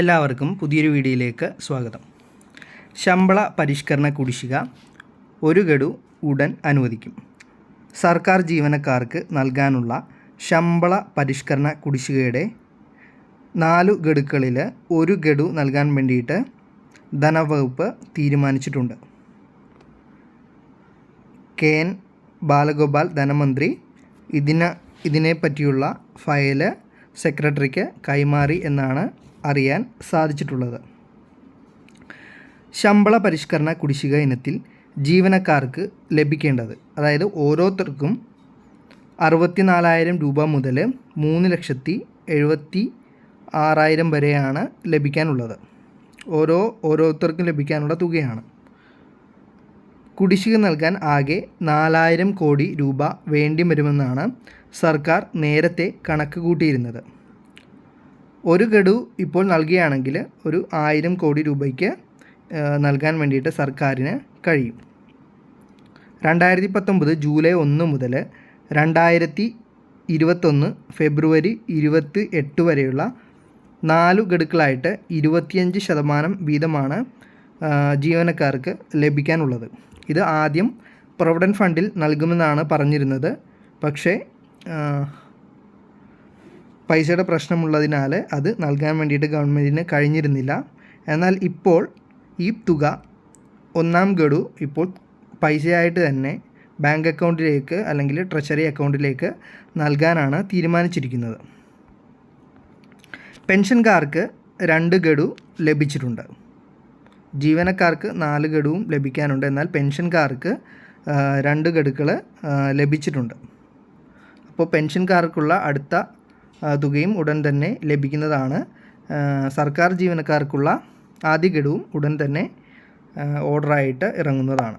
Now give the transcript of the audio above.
എല്ലാവർക്കും പുതിയൊരു വീഡിയോയിലേക്ക് സ്വാഗതം. ശമ്പള പരിഷ്കരണ കുടിശ്ശിക ഒരു ഗഡു ഉടൻ അനുവദിക്കും. സർക്കാർ ജീവനക്കാർക്ക് നൽകാനുള്ള ശമ്പള പരിഷ്കരണ കുടിശ്ശികയുടെ നാലു ഗഡുക്കളിൽ ഒരു ഗഡു നൽകാൻ വേണ്ടിയിട്ട് ധനവകുപ്പ് തീരുമാനിച്ചിട്ടുണ്ട്. കെ. എൻ. ബാലഗോപാൽ ധനമന്ത്രി ഇതിന് ഇതിനെപ്പറ്റിയുള്ള ഫയൽ സെക്രട്ടറിക്ക് കൈമാറി എന്നാണ് അറിയാൻ സാധിച്ചിട്ടുള്ളത്. ശമ്പള പരിഷ്കരണ കുടിശ്ശിക ഇനത്തിൽ ജീവനക്കാർക്ക് ലഭിക്കേണ്ടത് അതായത് ഓരോരുത്തർക്കും അറുപത്തിനാലായിരം രൂപ മുതൽ മൂന്ന് ലക്ഷത്തി എഴുപത്തി ആറായിരം വരെയാണ് ലഭിക്കാനുള്ളത്. ഓരോ ഓരോരുത്തർക്കും ലഭിക്കാനുള്ള തുകയാണ്. കുടിശ്ശിക നൽകാൻ ആകെ നാലായിരം കോടി രൂപ വേണ്ടി വരുമെന്നാണ് സർക്കാർ നേരത്തെ കണക്ക് കൂട്ടിയിരുന്നത്. ഒരു ഗഡു ഇപ്പോൾ നൽകുകയാണെങ്കിൽ ഒരു ആയിരം കോടി രൂപയ്ക്ക് നൽകാൻ വേണ്ടിയിട്ട് സർക്കാരിന് കഴിയും. രണ്ടായിരത്തി പത്തൊമ്പത് ജൂലൈ ഒന്ന് മുതൽ രണ്ടായിരത്തി ഇരുപത്തൊന്ന് ഫെബ്രുവരി ഇരുപത്തി എട്ട് വരെയുള്ള നാലു ഗഡുക്കളായിട്ട് ഇരുപത്തിയഞ്ച് ശതമാനം വീതമാണ് ജീവനക്കാർക്ക് ലഭിക്കാനുള്ളത്. ഇത് ആദ്യം പ്രൊവിഡന്റ് ഫണ്ടിൽ നൽകുമെന്നാണ് പറഞ്ഞിരുന്നത്. പക്ഷേ പൈസയുടെ പ്രശ്നമുള്ളതിനാൽ അത് നൽകാൻ വേണ്ടിയിട്ട് ഗവൺമെന്റിന് കഴിഞ്ഞിരുന്നില്ല. എന്നാൽ ഇപ്പോൾ ഈ തുക ഒന്നാം ഗഡു ഇപ്പോൾ പൈസയായിട്ട് തന്നെ ബാങ്ക് അക്കൗണ്ടിലേക്ക് അല്ലെങ്കിൽ ട്രഷറി അക്കൗണ്ടിലേക്ക് നൽകാനാണ് തീരുമാനിച്ചിരിക്കുന്നത്. പെൻഷൻകാർക്ക് രണ്ട് ഗഡു ലഭിച്ചിട്ടുണ്ട്. ജീവനക്കാർക്ക് നാല് ഗഡുവും ലഭിക്കാനുണ്ട്. എന്നാൽ പെൻഷൻകാർക്ക് രണ്ട് ഗഡുക്കൾ ലഭിച്ചിട്ടുണ്ട്. അപ്പോൾ പെൻഷൻകാർക്കുള്ള അടുത്ത തുകയും ഉടൻ തന്നെ ലഭിക്കുന്നതാണ്. സർക്കാർ ജീവനക്കാർക്കുള്ള ആദ്യ ഗഡുവും ഉടൻ തന്നെ ഓർഡറായിട്ട് ഇറങ്ങുന്നതാണ്.